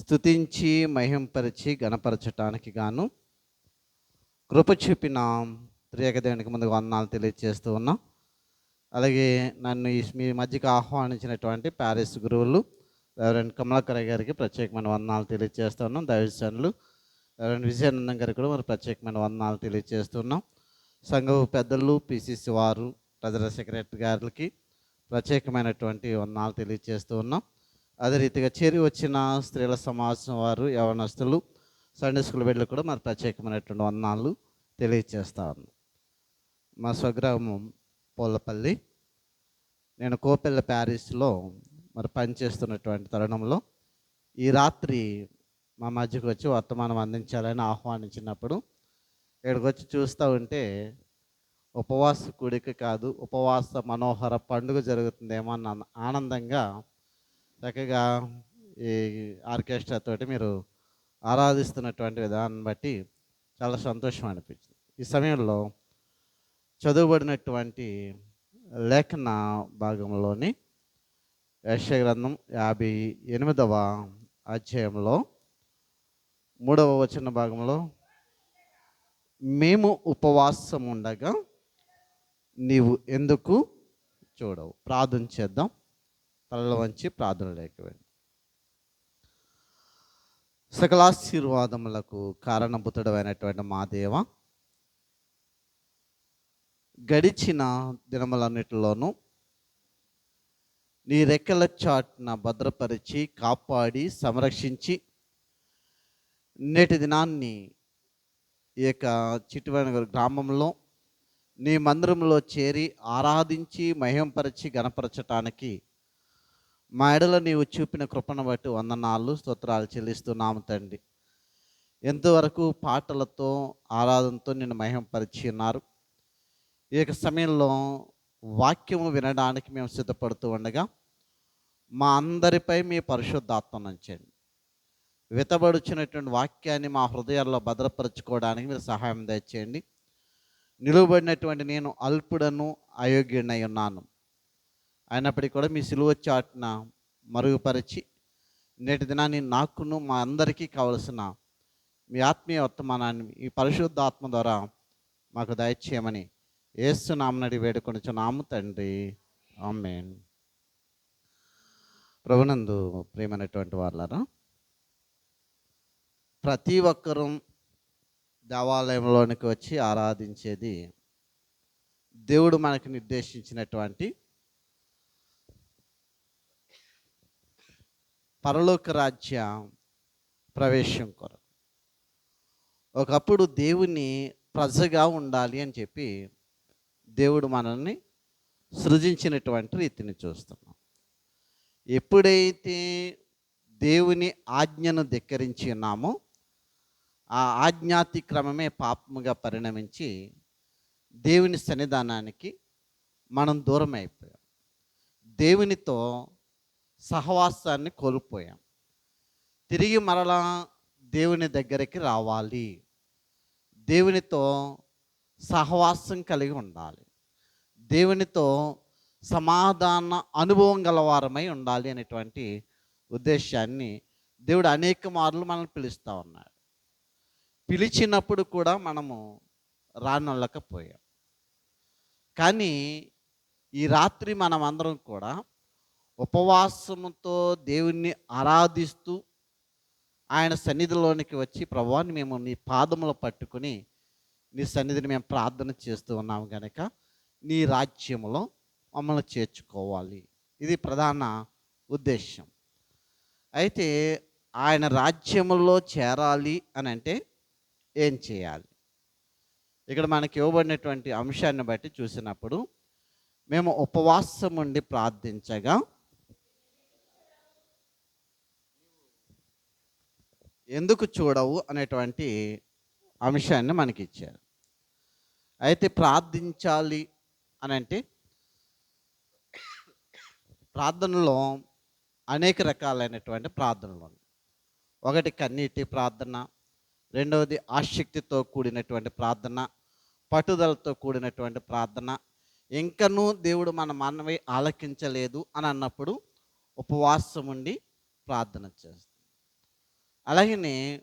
స్థుతించి మహింపరిచి గణపరచటానికి గాను కృప చూపిన. త్రియకదేవునికి ముందు వందనాలు తెలియజేస్తూ ఉన్నాం. అలాగే నన్ను ఈ మీ మధ్యకి ఆహ్వానించినటువంటి ప్యారిస్ గురువులు రెవరెండ్ కమలాకర్ గారికి ప్రత్యేకమైన వందనాలు తెలియజేస్తున్నాం దైవజనులు రెవరెండ్ విజయానందం గారికి కూడా మరి ప్రత్యేకమైన వందనాలు తెలియజేస్తున్నాం సంఘ పెద్దలు పిసిసి వారు ప్రజల సెక్రటరీ గారికి ప్రత్యేకమైనటువంటి వందనాలు తెలియజేస్తూ ఉన్నాం. అదే రీతిగా చేరి వచ్చిన స్త్రీల సమాజం వారు యవనస్తులు సండే స్కూల్ బిడ్డలు కూడా మరి ప్రత్యేకమైనటువంటి వందనాలు తెలియజేస్తాను మా స్వగ్రామం పోలపల్లి. నేను కోపెల్ల ప్యారిస్లో మరి పనిచేస్తున్నటువంటి తరుణంలో ఈ రాత్రి మా మధ్యకు వచ్చి వర్తమానం అందించాలని ఆహ్వానించినప్పుడు ఇక్కడికి వచ్చి చూస్తూ ఉంటే ఉపవాస కూడిక కాదు ఉపవాస మనోహర పండుగ జరుగుతుందేమో అన్న ఆనందంగా చక్కగా ఈ ఆర్కెస్ట్రా తోటి మీరు ఆరాధిస్తున్నటువంటి విధానం బట్టి చాలా సంతోషం అనిపించింది. ఈ సమయంలో చదువుబడినటువంటి లేఖన భాగంలోని యశగ్రంథం యాభై ఎనిమిదవ అధ్యాయంలో మూడవ వచన భాగంలో మేము ఉపవాసం ఉండగా నీవు ఎందుకు చూడవు? ప్రార్థన చేద్దాం. తలలో వంచి ప్రార్థన లేకపోయింది. సకలాశీర్వాదములకు కారణభూతుడమైనటువంటి మా దేవ గడిచిన దినములన్నిటిలోనూ నీ రెక్కల చాటున భద్రపరిచి కాపాడి సంరక్షించి నేటి దినాన్ని ఈ యొక్క చిట్టువైన గ్రామంలో నీ మందిరంలో చేరి ఆరాధించి మహింపరిచి గణపరచటానికి మా ఎడల నీవు చూపిన కృపను బట్టి వందనాలు స్తోత్రాలు చెల్లిస్తున్నాము తండ్రి. ఎంతవరకు పాటలతో ఆరాధనతో నిన్ను మహిమపరిచి ఉన్నారు. ఈ యొక్క సమయంలో వాక్యము వినడానికి మేము సిద్ధపడుతూ ఉండగా మా అందరిపై మీ పరిశుద్ధాత్మ నుంచండి వితబడుచున్నటువంటి వాక్యాన్ని మా హృదయాల్లో భద్రపరచుకోవడానికి మీరు సహాయం దయచేయండి. నిలువబడినటువంటి నేను అల్పుడను అయోగ్యుడనై ఉన్నాను. అయినప్పటికీ కూడా మీ సిలువ చాటున మరుగుపరిచి నేటి దినాన్ని నాకును మా అందరికీ కావలసిన మీ ఆత్మీయ వర్తమానాన్ని ఈ పరిశుద్ధాత్మ ద్వారా మాకు దయచేయమని ఏస్తున్నామనడి వేడుకొనిచున్నాము తండ్రి. ఆమెన్. ప్రభునందు ప్రేమైనటువంటి వాళ్ళరా ప్రతి ఒక్కరూ దేవాలయంలోనికి వచ్చి ఆరాధించేది దేవుడు మనకు నిర్దేశించినటువంటి పరలోక రాజ్య ప్రవేశం కొరకు. ఒకప్పుడు దేవుని ప్రజగా ఉండాలి అని చెప్పి దేవుడు మనల్ని సృజించినటువంటి రీతిని చూస్తున్నాం. ఎప్పుడైతే దేవుని ఆజ్ఞను ధిక్కరించి ఉన్నామో ఆ ఆజ్ఞాతిక్రమమే పాపముగా పరిణమించి దేవుని సన్నిధానానికి మనం దూరం అయిపోయాం దేవునితో సహవాసాన్ని కోల్పోయాం. తిరిగి మరలా దేవుని దగ్గరికి రావాలి. దేవునితో సహవాసం కలిగి ఉండాలి. దేవునితో సమాధాన అనుభవం గలవారమై ఉండాలి అనేటువంటి ఉద్దేశాన్ని దేవుడు అనేక మార్లు మనల్ని పిలుస్తూ ఉన్నాడు. పిలిచినప్పుడు కూడా మనము రానొల్లకపోయాం. కానీ ఈ రాత్రి మనమందరం కూడా ఉపవాసముతో దేవుణ్ణి ఆరాధిస్తూ ఆయన సన్నిధిలోనికి వచ్చి ప్రభువాన్ని మేము నీ పాదములు పట్టుకుని నీ సన్నిధిని మేము ప్రార్థన చేస్తూ ఉన్నాము కనుక నీ రాజ్యములో మమ్మల్ని చేర్చుకోవాలి. ఇది ప్రధాన ఉద్దేశం అయితే ఆయన రాజ్యములో చేరాలి అని అంటే ఏం చేయాలి? ఇక్కడ మనకి ఇవ్వబడినటువంటి అంశాన్ని బట్టి చూసినప్పుడు మేము ఉపవాసం ఉండి ప్రార్థించగా ఎందుకు చూడవు అనేటువంటి అంశాన్ని మనకి ఇచ్చారు అయితే ప్రార్థించాలి అని అంటే ప్రార్థనలో అనేక రకాలైనటువంటి ప్రార్థనలు ఉన్నాయి. ఒకటి కన్నీటి ప్రార్థన రెండవది ఆసక్తితో కూడినటువంటి ప్రార్థన పట్టుదలతో కూడినటువంటి ప్రార్థన ఇంకనూ దేవుడు మన మనవి ఆలకించలేదు అని అన్నప్పుడు ఉపవాసం ఉండి ప్రార్థన చేస్తాం. అలాగనే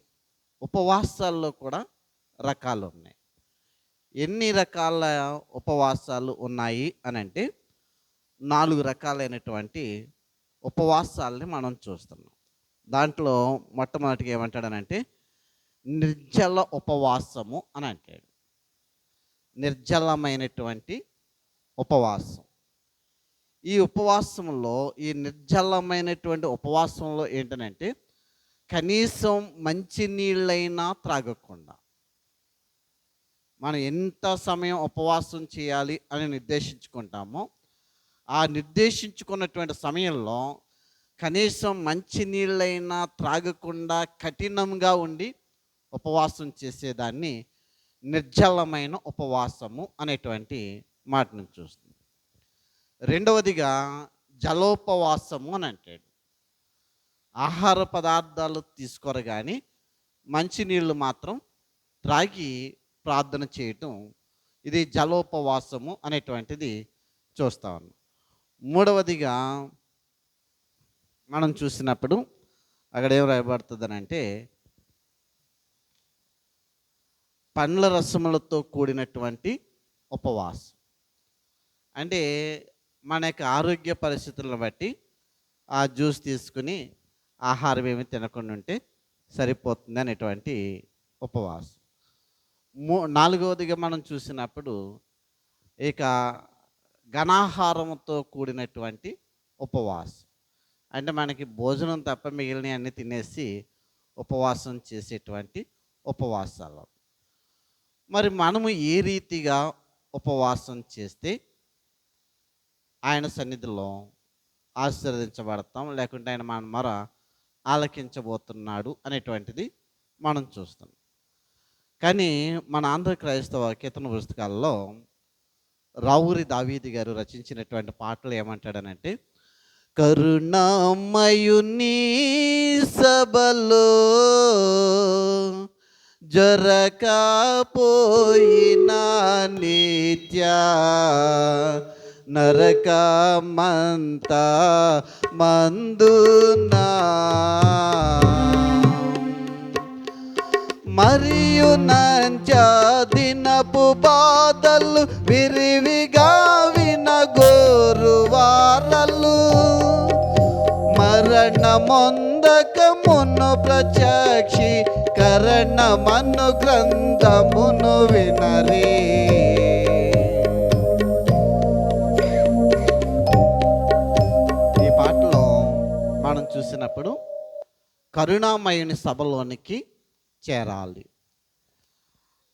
ఉపవాసాల్లో కూడా రకాలు ఉన్నాయి. ఎన్ని రకాల ఉపవాసాలు ఉన్నాయి అని అంటే నాలుగు రకాలైనటువంటి ఉపవాసాలని మనం చూస్తున్నాం. దాంట్లో మొట్టమొదటిగా ఏమంటాడనంటే నిర్జల ఉపవాసము అని అంటాడు. నిర్జలమైనటువంటి ఉపవాసం. ఈ ఉపవాసంలో ఈ నిర్జలమైనటువంటి ఉపవాసంలో ఏంటనంటే కనీసం మంచి నీళ్ళైనా త్రాగకుండా మనం ఎంత సమయం ఉపవాసం చేయాలి అని నిర్దేశించుకుంటామో ఆ నిర్దేశించుకున్నటువంటి సమయంలో కనీసం మంచి నీళ్ళైనా త్రాగకుండా కఠినంగా ఉండి ఉపవాసం చేసేదాన్ని నిర్జలమైన ఉపవాసము అనేటువంటి మాటను చూస్తుంది. రెండవదిగా జలోపవాసము అని అంటాడు. ఆహార పదార్థాలు తీసుకోరు కానీ మంచినీళ్ళు మాత్రం త్రాగి ప్రార్థన చేయటం ఇది జలోపవాసము అనేటువంటిది చూస్తా ఉన్నాం. మూడవదిగా మనం చూసినప్పుడు అక్కడ ఏం రాయబడుతుందనంటే పండ్ల రసములతో కూడినటువంటి ఉపవాసం. అంటే మన యొక్క ఆరోగ్య పరిస్థితులను బట్టి ఆ జ్యూస్ తీసుకుని ఆహారం ఏమి తినకుండా ఉంటే సరిపోతుంది అనేటువంటి ఉపవాసం. మూ నాలుగవదిగా మనం చూసినప్పుడు ఇక ఘనాహారంతో కూడినటువంటి ఉపవాసం. అంటే మనకి భోజనం తప్ప మిగిలిన అన్ని తినేసి ఉపవాసం చేసేటువంటి ఉపవాసాలు. మరి మనము ఏ రీతిగా ఉపవాసం చేస్తే ఆయన సన్నిధిలో ఆశీర్వదించబడతాం? లేకుంటే ఆయన మన మొర ఆలకించబోతున్నాడు అనేటువంటిది మనం చూస్తాం కానీ మన ఆంధ్ర క్రైస్తవ కీర్తన పుస్తకాల్లో రావురి దావీది గారు రచించినటువంటి పాటలు ఏమంటాడనంటే కరుణామయుని సభలో జరకపోయినా నిత్యా నరకమంత మందునా మరియు నంచ దినపు బాధలు విరివిగా వినగోరు వారలు. మరణమొందకమును ప్రత్యక్షి కరణమను గ్రంథమును వినరే. మనం చూసినప్పుడు కరుణామయుని సభలోనికి చేరాలి.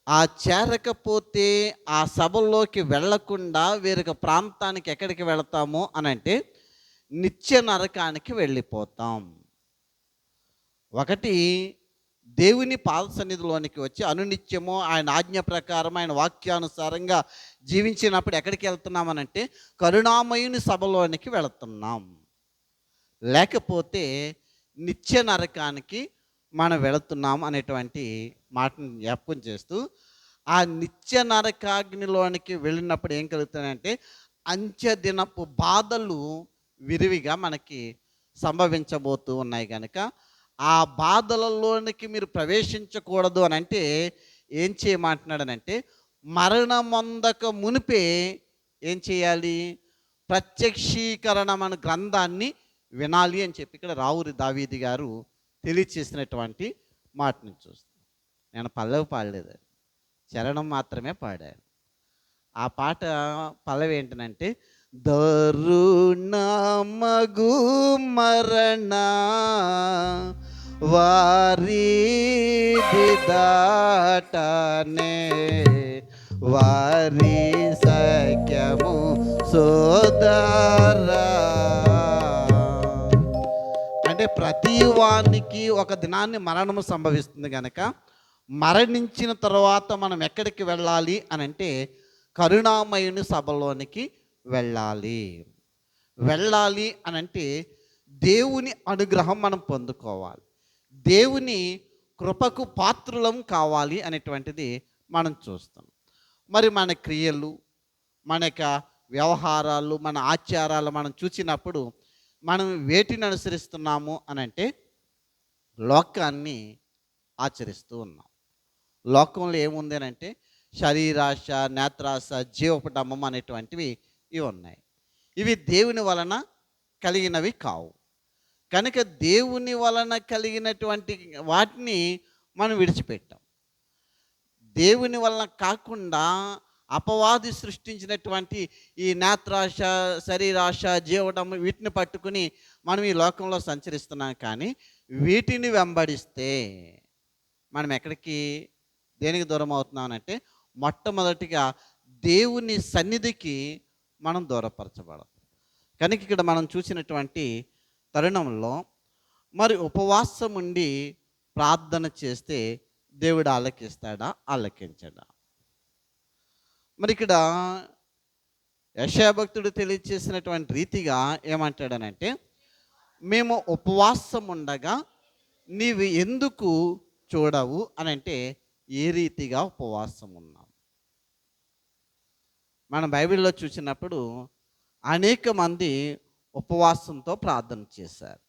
ఆ చేరకపోతే ఆ సభలోకి వెళ్ళకుండా వేరొక ప్రాంతానికి ఎక్కడికి వెళతాము అని అంటే నిత్య నరకానికి వెళ్ళిపోతాం. ఒకటి దేవుని పాద సన్నిధిలోనికి వచ్చి అనునిత్యము ఆయన ఆజ్ఞ ప్రకారం ఆయన వాక్యానుసారంగా జీవించినప్పుడు ఎక్కడికి వెళ్తున్నామనంటే కరుణామయుని సభలోనికి వెళుతున్నాం. లేకపోతే నిత్య నరకానికి మనం వెళుతున్నాం అనేటువంటి మాటను జ్ఞాపకం చేస్తూ ఆ నిత్య నరకాగ్నిలోనికి వెళ్ళినప్పుడు ఏం కలుగుతాయంటే అంత్య దినపు బాధలు విరివిగా మనకి సంభవించబోతూ ఉన్నాయి కనుక ఆ బాధలలోనికి మీరు ప్రవేశించకూడదు అని అంటే ఏం చేయమంటున్నాడనంటే మరణమొందక మునిపే ఏం చేయాలి? ప్రత్యక్షీకరణం అనే గ్రంథాన్ని వినాలి అని చెప్పి ఇక్కడ రావురి దావీది గారు తెలియచేసినటువంటి మాటని చూస్తాను నేను పల్లవి పాడలేదు. చరణం మాత్రమే పాడాను. ఆ పాట పల్లవి ఏంటనంటే దరుణమగు మరణ వారి దాటనే వారి సఖ్యము సోదరా ప్రతి వానికి ఒక దినాన్ని మరణము సంభవిస్తుంది కనుక మరణించిన తర్వాత మనం ఎక్కడికి వెళ్ళాలి అని అంటే కరుణామయుని సభలోనికి వెళ్ళాలి. వెళ్ళాలి అని అంటే దేవుని అనుగ్రహం మనం పొందుకోవాలి. దేవుని కృపకు పాత్రులం కావాలి అనేటువంటిది మనం చూస్తాం. మరి మన క్రియలు మన యొక్క వ్యవహారాలు మన ఆచారాలు మనం చూసినప్పుడు మనం వేటిని అనుసరిస్తున్నాము అని అంటే లోకాన్ని ఆచరిస్తూ ఉన్నాం. లోకంలో ఏముంది అని అంటే శరీరాశ నేత్రాశ జీవపటమం అనేటువంటివి ఇవి ఉన్నాయి. ఇవి దేవుని వలన కలిగినవి కావు. కనుక దేవుని వలన కలిగినటువంటి వాటిని మనం విడిచిపెట్టాం. దేవుని వలన కాకుండా అపవాది సృష్టించినటువంటి ఈ నేత్రాశ శరీరాశ జీవటం వీటిని పట్టుకుని మనం ఈ లోకంలో సంచరిస్తున్నాం కానీ వీటిని వెంబడిస్తే మనం ఎక్కడికి దేనికి దూరం అవుతున్నామంటే మొట్టమొదటిగా దేవుని సన్నిధికి మనం దూరపరచబడం. కనుక ఇక్కడ మనం చూసినటువంటి తరుణంలో మరి ఉపవాసం ఉండి ప్రార్థన చేస్తే దేవుడు ఆలకిస్తాడా? ఆలకించడా? మరి ఇక్కడ యశాభక్తుడు తెలియచేసినటువంటి రీతిగా ఏమంటాడనంటే మేము ఉపవాసం ఉండగా నీవు ఎందుకు చూడవు? అని అంటే ఏ రీతిగా ఉపవాసం ఉన్నాం? మనం బైబిల్లో చూసినప్పుడు అనేక మంది ఉపవాసంతో ప్రార్థన చేశారు.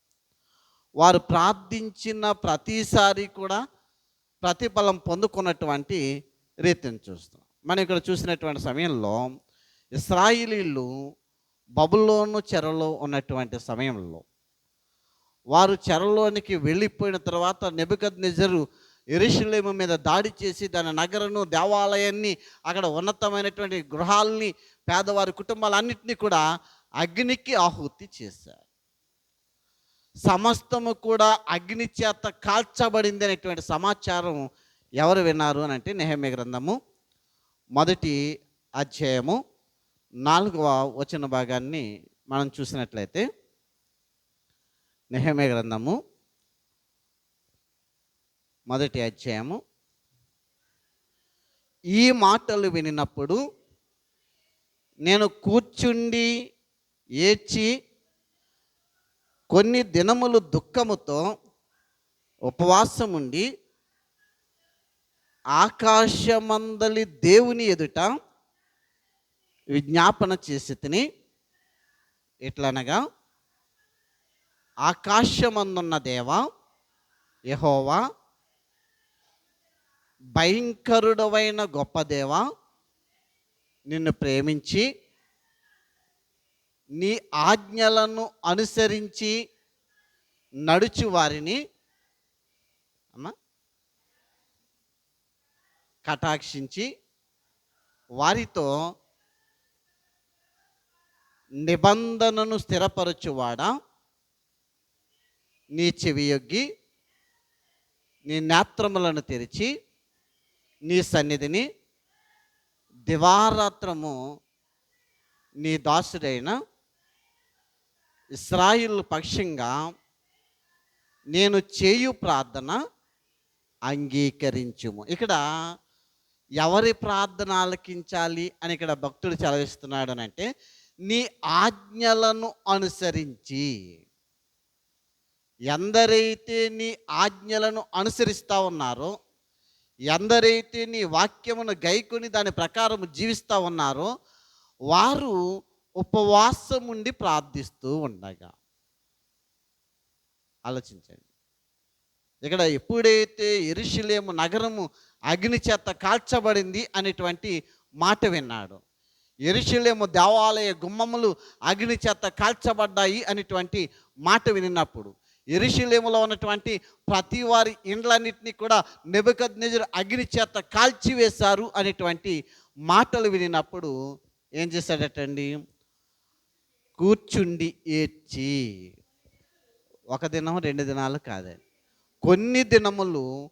వారు ప్రార్థించిన ప్రతిసారి కూడా ప్రతిఫలం పొందుకున్నటువంటి రీతిని చూస్తాం. మనం ఇక్కడ చూసినటువంటి సమయంలో ఇస్రాయిలీలు బబులోను చెరలో ఉన్నటువంటి సమయంలో వారు చెరలోనికి వెళ్ళిపోయిన తర్వాత నెబద్ నిజరు ఎరుషులేము మీద దాడి చేసి దాని నగరను దేవాలయాన్ని అక్కడ ఉన్నతమైనటువంటి గృహాలని పేదవారి కుటుంబాలన్నింటినీ కూడా అగ్నికి ఆహుతి చేశారు. సమస్తము కూడా అగ్ని చేత కాల్చబడింది అనేటువంటి సమాచారం ఎవరు విన్నారు అని అంటే నెహమ్య గ్రంథము మొదటి అధ్యాయము నాలుగవ వచన భాగాన్ని మనం చూసినట్లయితే నెహమే గ్రంథము మొదటి అధ్యాయము. ఈ మాటలు వినినప్పుడు నేను కూర్చుండి ఏడ్చి కొన్ని దినములు దుఃఖముతో ఉపవాసం ఉండి ఆకాశమందలి దేవుని ఎదుట విజ్ఞాపన చేసి తిని ఎట్లనగా ఆకాశమందున్న దేవ యహోవా భయంకరుడవైన గొప్ప దేవ నిన్ను ప్రేమించి నీ ఆజ్ఞలను అనుసరించి నడుచు వారిని అమ్మా కటాక్షించి వారితో నిబంధనను స్థిరపరచువాడా నీ చెవియొగ్గి నీ నేత్రములను తెరిచి నీ సన్నిధిని దివారాత్రము నీ దాసుడైన ఇస్రాయిల్ పక్షంగా నేను చేయు ప్రార్థన అంగీకరించుము. ఇక్కడ ఎవరి ప్రార్థన ఆలకించాలి అని ఇక్కడ భక్తుడు చదివిస్తున్నాడు అని అంటే నీ ఆజ్ఞలను అనుసరించి. ఎందరైతే నీ ఆజ్ఞలను అనుసరిస్తూ ఉన్నారో ఎందరైతే నీ వాక్యమును గైకొని దాని ప్రకారం జీవిస్తూ ఉన్నారో వారు ఉపవాసం ఉండి ప్రార్థిస్తూ ఉండగా. ఆలోచించండి. ఇక్కడ ఎప్పుడైతే ఎరుషులేము నగరము అగ్ని చేత కాల్చబడింది అనేటువంటి మాట విన్నాడు. ఎరుషులేము దేవాలయ గుమ్మములు అగ్ని చేత కాల్చబడ్డాయి అనేటువంటి మాట వినినప్పుడు ఎరుషులేములో ఉన్నటువంటి ప్రతి వారి ఇండ్లన్నింటినీ కూడా నిబద్నెజరు అగ్ని చేత కాల్చివేశారు అనేటువంటి మాటలు వినినప్పుడు ఏం చేశాడటండి? కూర్చుండి ఏడ్చి. ఒక దినం రెండు దినాలు కాదండి. కొన్ని దినములు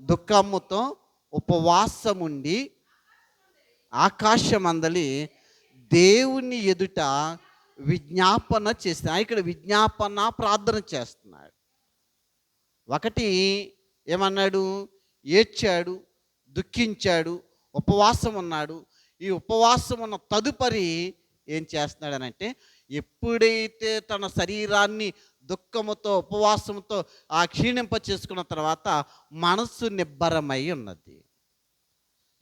దుఃఖముతో ఉపవాసముండి ఆకాశమందలి దేవుని ఎదుట విజ్ఞాపన చేస్తున్నాడు. ఇక్కడ విజ్ఞాపన ప్రార్థన చేస్తున్నాడు. ఒకటి ఏమన్నాడు? ఏడ్చాడు దుఃఖించాడు ఉపవాసం ఉన్నాడు ఈ ఉపవాసం ఉన్న తదుపరి ఏం చేస్తున్నాడనంటే ఎప్పుడైతే తన శరీరాన్ని దుఃఖముతో ఉపవాసంతో ఆ క్షీణింప చేసుకున్న తర్వాత మనస్సు నిబ్బరమై ఉన్నది.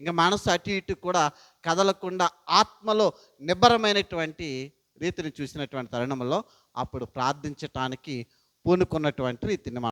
ఇంకా మనసు అటు ఇటు కూడా కదలకుండా ఆత్మలో నిబ్బరమైనటువంటి రీతిని చూసినటువంటి తరుణంలో అప్పుడు ప్రార్థించటానికి పూనుకున్నటువంటి రీతిని